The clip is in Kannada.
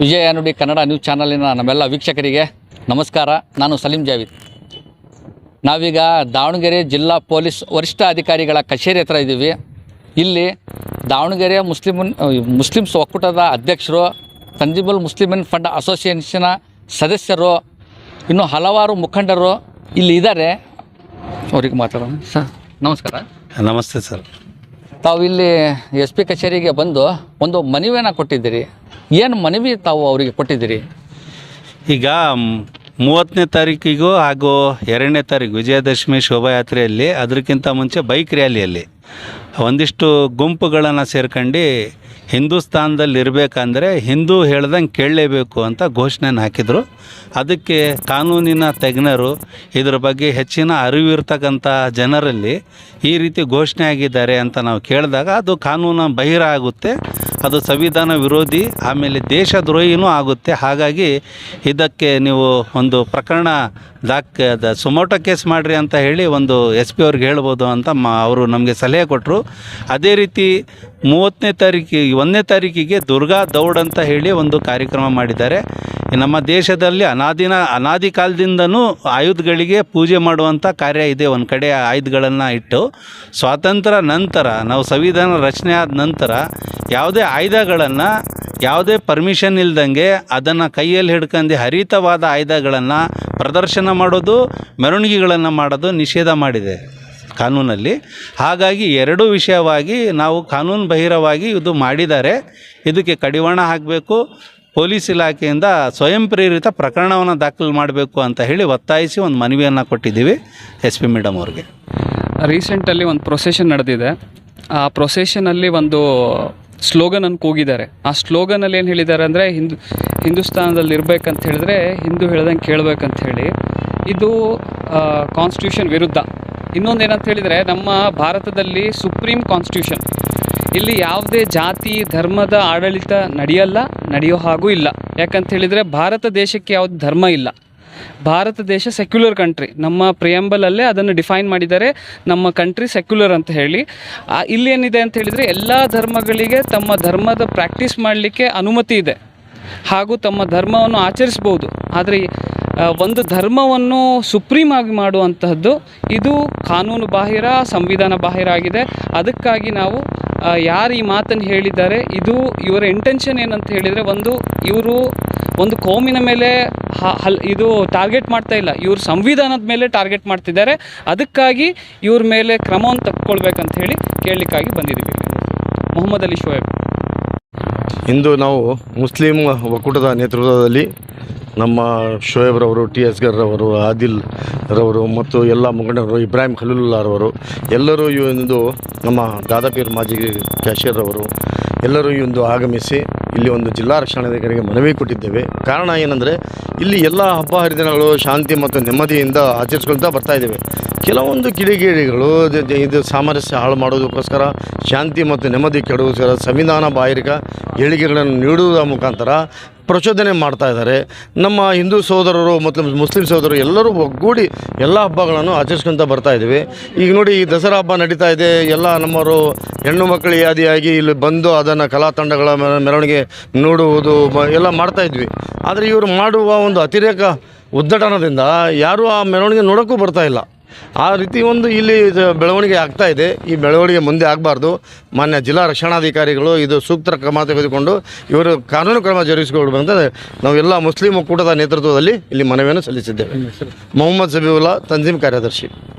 ವಿಜಯ ನುಡಿ ಕನ್ನಡ ನ್ಯೂಸ್ ಚಾನಲಿನ ನಮ್ಮೆಲ್ಲ ವೀಕ್ಷಕರಿಗೆ ನಮಸ್ಕಾರ. ನಾನು ಸಲೀಂ ಜಾವೀದ್. ನಾವೀಗ ದಾವಣಗೆರೆ ಜಿಲ್ಲಾ ಪೊಲೀಸ್ ವರಿಷ್ಠ ಅಧಿಕಾರಿಗಳ ಕಚೇರಿ ಹತ್ರ ಇದ್ದೀವಿ. ಇಲ್ಲಿ ದಾವಣಗೆರೆ ಮುಸ್ಲಿಮನ್ ಮುಸ್ಲಿಮ್ಸ್ ಒಕ್ಕೂಟದ ಅಧ್ಯಕ್ಷರು, ತಂಜಿಬಲ್ ಮುಸ್ಲಿಮನ್ ಫಂಡ್ ಅಸೋಸಿಯೇಷನ್ನ ಸದಸ್ಯರು, ಇನ್ನು ಹಲವಾರು ಮುಖಂಡರು ಇಲ್ಲಿ ಇದ್ದಾರೆ. ಅವ್ರಿಗೆ ಮಾತಾಡೋಣ. ಸರ್, ನಮಸ್ಕಾರ. ನಮಸ್ತೆ ಸರ್. ತಾವು ಇಲ್ಲಿ ಎಸ್ ಪಿ ಕಚೇರಿಗೆ ಬಂದು ಒಂದು ಮನವಿಯನ್ನು ಕೊಟ್ಟಿದ್ದೀರಿ. ಏನು ಮನವಿ ತಾವು ಅವರಿಗೆ ಕೊಟ್ಟಿದ್ದೀರಿ? ಈಗ ಮೂವತ್ತನೇ ತಾರೀಕಿಗೂ ಹಾಗೂ ಎರಡನೇ ತಾರೀಕು ವಿಜಯದಶಮಿ ಶೋಭಾಯಾತ್ರೆಯಲ್ಲಿ ಅದಕ್ಕಿಂತ ಮುಂಚೆ ಬೈಕ್ ರ್ಯಾಲಿಯಲ್ಲಿ. ಒಂದಿಷ್ಟು ಗುಂಪುಗಳನ್ನು ಸೇರ್ಕೊಂಡು ಹಿಂದೂಸ್ತಾನದಲ್ಲಿ ಇರಬೇಕಂದ್ರೆ ಹಿಂದೂ ಹೇಳ್ದಂಗೆ ಕೇಳಲೇಬೇಕು ಅಂತ ಘೋಷಣೆನ ಹಾಕಿದರು. ಅದಕ್ಕೆ ಕಾನೂನಿನ ತಜ್ಞರು ಇದ್ರ ಬಗ್ಗೆ ಹೆಚ್ಚಿನ ಅರಿವಿರ್ತಕ್ಕಂಥ ಜನರಲ್ಲಿ ಈ ರೀತಿ ಘೋಷಣೆ ಆಗಿದ್ದಾರೆ ಅಂತ ನಾವು ಕೇಳಿದಾಗ ಅದು ಕಾನೂನು ಬಹಿರ ಆಗುತ್ತೆ. ಅದು ಸಂವಿಧಾನ ವಿರೋಧಿ, ಆಮೇಲೆ ದೇಶದ್ರೋಹಿನೂ ಆಗುತ್ತೆ. ಹಾಗಾಗಿ ಇದಕ್ಕೆ ನೀವು ಒಂದು ಪ್ರಕರಣ ದಾಕ್, ದ- ಸುಮೋಟೋ ಕೇಸ್ ಮಾಡಿರಿ ಅಂತ ಹೇಳಿ ಒಂದು ಎಸ್ ಪಿ ಅವ್ರಿಗೆ ಹೇಳ್ಬೋದು ಅಂತ ಮ, ಅವರು ನಮಗೆ ಸಲಹೆ ಕೊಟ್ಟರು ಅದೇ ರೀತಿ ಮೂವತ್ತನೇ ತಾರೀಕಿಗೆ ಒಂದನೇ ತಾರೀಕಿಗೆ ದುರ್ಗಾ ದೌಡ್ ಅಂತ ಹೇಳಿ ಒಂದು ಕಾರ್ಯಕ್ರಮ ಮಾಡಿದ್ದಾರೆ. ನಮ್ಮ ದೇಶದಲ್ಲಿ ಅನಾದಿನ, ಅನಾದಿ ಕಾಲದಿಂದನೂ ಆಯುಧಗಳಿಗೆ ಪೂಜೆ ಮಾಡುವಂಥ ಕಾರ್ಯ ಇದೆ. ಒಂದು ಕಡೆ ಆಯುಧಗಳನ್ನು ಇಟ್ಟು ಸ್ವಾತಂತ್ರ್ಯ ನಂತರ, ನಾವು ಸಂವಿಧಾನ ರಚನೆ ಆದ ನಂತರ ಯಾವುದೇ ಆಯುಧಗಳನ್ನು, ಯಾವುದೇ ಪರ್ಮಿಷನ್ ಇಲ್ದಂಗೆ ಅದನ್ನು ಕೈಯಲ್ಲಿ ಹಿಡ್ಕೊಂಡು ಹರಿತವಾದ ಆಯುಧಗಳನ್ನು ಪ್ರದರ್ಶನ ಮಾಡೋದು, ಮೆರವಣಿಗೆಗಳನ್ನು ಮಾಡೋದು ನಿಷೇಧ ಮಾಡಿದೆ ಕಾನೂನಲ್ಲಿ. ಹಾಗಾಗಿ ಎರಡೂ ವಿಷಯವಾಗಿ ನಾವು ಕಾನೂನು ಬಹಿರವಾಗಿ ಇದು ಮಾಡಿದ್ದಾರೆ ಇದಕ್ಕೆ ಕಡಿವಾಣ ಹಾಕಬೇಕು, ಪೊಲೀಸ್ ಇಲಾಖೆಯಿಂದ ಸ್ವಯಂ ಪ್ರೇರಿತ ಪ್ರಕರಣವನ್ನು ದಾಖಲು ಮಾಡಬೇಕು ಅಂತ ಹೇಳಿ ಒತ್ತಾಯಿಸಿ ಒಂದು ಮನವಿಯನ್ನು ಕೊಟ್ಟಿದ್ದೀವಿ ಎಸ್ ಪಿ ಮೇಡಮ್ ಅವ್ರಿಗೆ. ರೀಸೆಂಟಲ್ಲಿ ಒಂದು ಪ್ರೊಸೆಷನ್ ನಡೆದಿದೆ. ಆ ಪ್ರೊಸೆಷನಲ್ಲಿ ಒಂದು ಸ್ಲೋಗನನ್ನು ಕೂಗಿದ್ದಾರೆ. ಆ ಸ್ಲೋಗನಲ್ಲಿ ಏನು ಹೇಳಿದ್ದಾರೆ ಅಂದರೆ ಹಿಂದೂ, ಹಿಂದೂಸ್ತಾನದಲ್ಲಿ ಇರಬೇಕಂತ ಹೇಳಿದ್ರೆ ಹಿಂದೂ ಹೇಳ್ದಂಗೆ ಕೇಳಬೇಕಂತ ಹೇಳಿ. ಇದು ಕಾನ್ಸ್ಟಿಟ್ಯೂಷನ್ ವಿರುದ್ಧ. ಇನ್ನೊಂದು ಏನಂತ ಹೇಳಿದರೆ ನಮ್ಮ ಭಾರತದಲ್ಲಿ ಸುಪ್ರೀಂ ಕಾನ್ಸ್ಟಿಟ್ಯೂಷನ್ ಇಲ್ಲಿ ಯಾವುದೇ ಜಾತಿ, ಧರ್ಮದ ಆಡಳಿತ ನಡೆಯಲ್ಲ, ನಡೆಯೋ ಹಾಗೂ ಇಲ್ಲ. ಯಾಕಂತ ಹೇಳಿದರೆ ಭಾರತ ದೇಶಕ್ಕೆ ಯಾವುದು ಧರ್ಮ ಇಲ್ಲ. ಭಾರತ ದೇಶ ಸೆಕ್ಯುಲರ್ ಕಂಟ್ರಿ ನಮ್ಮ ಪ್ರಿಯಂಬಲಲ್ಲೇ ಅದನ್ನು ಡಿಫೈನ್ ಮಾಡಿದ್ದಾರೆ. ನಮ್ಮ ಕಂಟ್ರಿ ಸೆಕ್ಯುಲರ್ ಅಂತ ಹೇಳಿ. ಇಲ್ಲಿ ಏನಿದೆ ಅಂತ ಹೇಳಿದರೆ ಎಲ್ಲ ಧರ್ಮಗಳಿಗೆ ತಮ್ಮ ಧರ್ಮದ ಪ್ರಾಕ್ಟೀಸ್ ಮಾಡಲಿಕ್ಕೆ ಅನುಮತಿ ಇದೆ. ಹಾಗೂ ತಮ್ಮ ಧರ್ಮವನ್ನು ಆಚರಿಸ್ಬೋದು. ಆದರೆ ಒಂದು ಧರ್ಮವನ್ನು ಸುಪ್ರೀಮ್ ಆಗಿ ಮಾಡುವಂತಹದ್ದು ಇದು ಕಾನೂನು ಬಾಹಿರ, ಸಂವಿಧಾನ ಬಾಹಿರ ಆಗಿದೆ. ಅದಕ್ಕಾಗಿ ನಾವು ಯಾರು ಈ ಮಾತನ್ನು ಹೇಳಿದ್ದಾರೆ, ಇದು ಇವರ ಇಂಟೆನ್ಷನ್ ಏನಂತ ಹೇಳಿದರೆ ಒಂದು ಇವರು ಒಂದು ಕೋಮಿನ ಮೇಲೆ ಇದು ಟಾರ್ಗೆಟ್ ಮಾಡ್ತಾ ಇಲ್ಲ. ಇವರು ಸಂವಿಧಾನದ ಮೇಲೆ ಟಾರ್ಗೆಟ್ ಮಾಡ್ತಿದ್ದಾರೆ. ಅದಕ್ಕಾಗಿ ಇವ್ರ ಮೇಲೆ ಕ್ರಮವನ್ನು ತಕ್ಕೊಳ್ಬೇಕಂತ ಹೇಳಿ ಕೇಳಲಿಕ್ಕಾಗಿ ಬಂದಿದ್ದೀವಿ. ಮೊಹಮ್ಮದ್ ಅಲಿ ಶೋಯಬ್. ಇಂದು ನಾವು ಮುಸ್ಲಿಂ ಒಕ್ಕೂಟದ ನೇತೃತ್ವದಲ್ಲಿ ನಮ್ಮ ಶೋಯಬ್ರವರು ಟಿ ಎಸ್ ಗರ್ರವರು ಆದಿಲ್ ರವರು ಮತ್ತು ಎಲ್ಲ ಮುಖಂಡರು ಇಬ್ರಾಹಿಂ ಖಲೀಲುಲ್ಲಾರವರು ಎಲ್ಲರೂ ಇಂದು ನಮ್ಮ ದಾದಾಪೀರ್ ಮಾಜಿ ಕ್ಯಾಶಿಯರ್ ಅವರು ಎಲ್ಲರೂ ಇಂದು ಆಗಮಿಸಿ ಇಲ್ಲಿ ಒಂದು ಜಿಲ್ಲಾ ರಕ್ಷಣಾಧಿಕಾರಿಗೆ ಮನವಿ ಕೊಟ್ಟಿದ್ದೇವೆ. ಕಾರಣ ಏನಂದರೆ, ಇಲ್ಲಿ ಎಲ್ಲ ಹಬ್ಬ ಹರಿದಿನಗಳು ಶಾಂತಿ ಮತ್ತು ನೆಮ್ಮದಿಯಿಂದ ಆಚರಿಸ್ಕೊಳ್ತಾ ಬರ್ತಾ ಇದ್ದೇವೆ. ಕೆಲವೊಂದು ಕಿಡಿಗೇಡಿಗಳು ಇದು- ಸಾಮರಸ್ಯ ಹಾಳು ಮಾಡೋದಕ್ಕೋಸ್ಕರ, ಶಾಂತಿ ಮತ್ತು ನೆಮ್ಮದಿ ಕೆಡುವುದರ ಸಂವಿಧಾನ ಬಾಹಿರಿಕ ಹೇಳಿಕೆಗಳನ್ನು ನೀಡುವುದರ ಮುಖಾಂತರ ಪ್ರಚೋದನೆ ಮಾಡ್ತಾ ಇದ್ದಾರೆ. ನಮ್ಮ ಹಿಂದೂ ಸಹೋದರರು ಮತ್ತು ಮುಸ್ಲಿಂ ಸಹೋದರರು ಎಲ್ಲರೂ ಒಗ್ಗೂಡಿ ಎಲ್ಲ ಹಬ್ಬಗಳನ್ನು ಆಚರಿಸ್ಕೊಂತ ಬರ್ತಾ ಇದ್ದೀವಿ. ಈಗ ನೋಡಿ ಈ ದಸರಾ ಹಬ್ಬ ನಡೀತಾ ಇದೆ. ಎಲ್ಲ ನಮ್ಮವರು ಹೆಣ್ಣು ಮಕ್ಕಳು ಯಾದಿಯಾಗಿ ಇಲ್ಲಿ ಬಂದು ಅದನ್ನು ಕಲಾ ತಂಡಗಳ ಮೆರ- ಮೆರವಣಿಗೆ ನೋಡುವುದು ಎಲ್ಲ ಮಾಡ್ತಾ ಇದ್ವಿ. ಆದರೆ ಇವರು ಮಾಡುವ ಒಂದು ಅತಿರೇಕ ಉದ್ದಟನದಿಂದ ಯಾರೂ ಆ ಮೆರವಣಿಗೆ ನೋಡೋಕ್ಕೂ ಬರ್ತಾ ಇಲ್ಲ. ಆ ರೀತಿ ಒಂದು ಇಲ್ಲಿ ಬೆಳವಣಿಗೆ ಆಗ್ತಾ ಇದೆ. ಈ ಬೆಳವಣಿಗೆ ಮುಂದೆ ಆಗಬಾರ್ದು. ಮಾನ್ಯ ಜಿಲ್ಲಾ ರಕ್ಷಣಾಧಿಕಾರಿಗಳು ಇದು ಸೂಕ್ತ ಕ್ರಮ ತೆಗೆದುಕೊಂಡು ಇವರು ಕಾನೂನು ಕ್ರಮ ಜರುಗಿಸಿಕೊಡ್ಬೇಕಂತ ನಾವೆಲ್ಲ ಮುಸ್ಲಿಂ ಒಕ್ಕೂಟದ ನೇತೃತ್ವದಲ್ಲಿ ಇಲ್ಲಿ ಮನವಿಯನ್ನು ಸಲ್ಲಿಸಿದ್ದೇವೆ. ಮೊಹಮ್ಮದ್ ಸಬೀವುಲ್ಲಾ ತಂಜೀಮ್ ಕಾರ್ಯದರ್ಶಿ.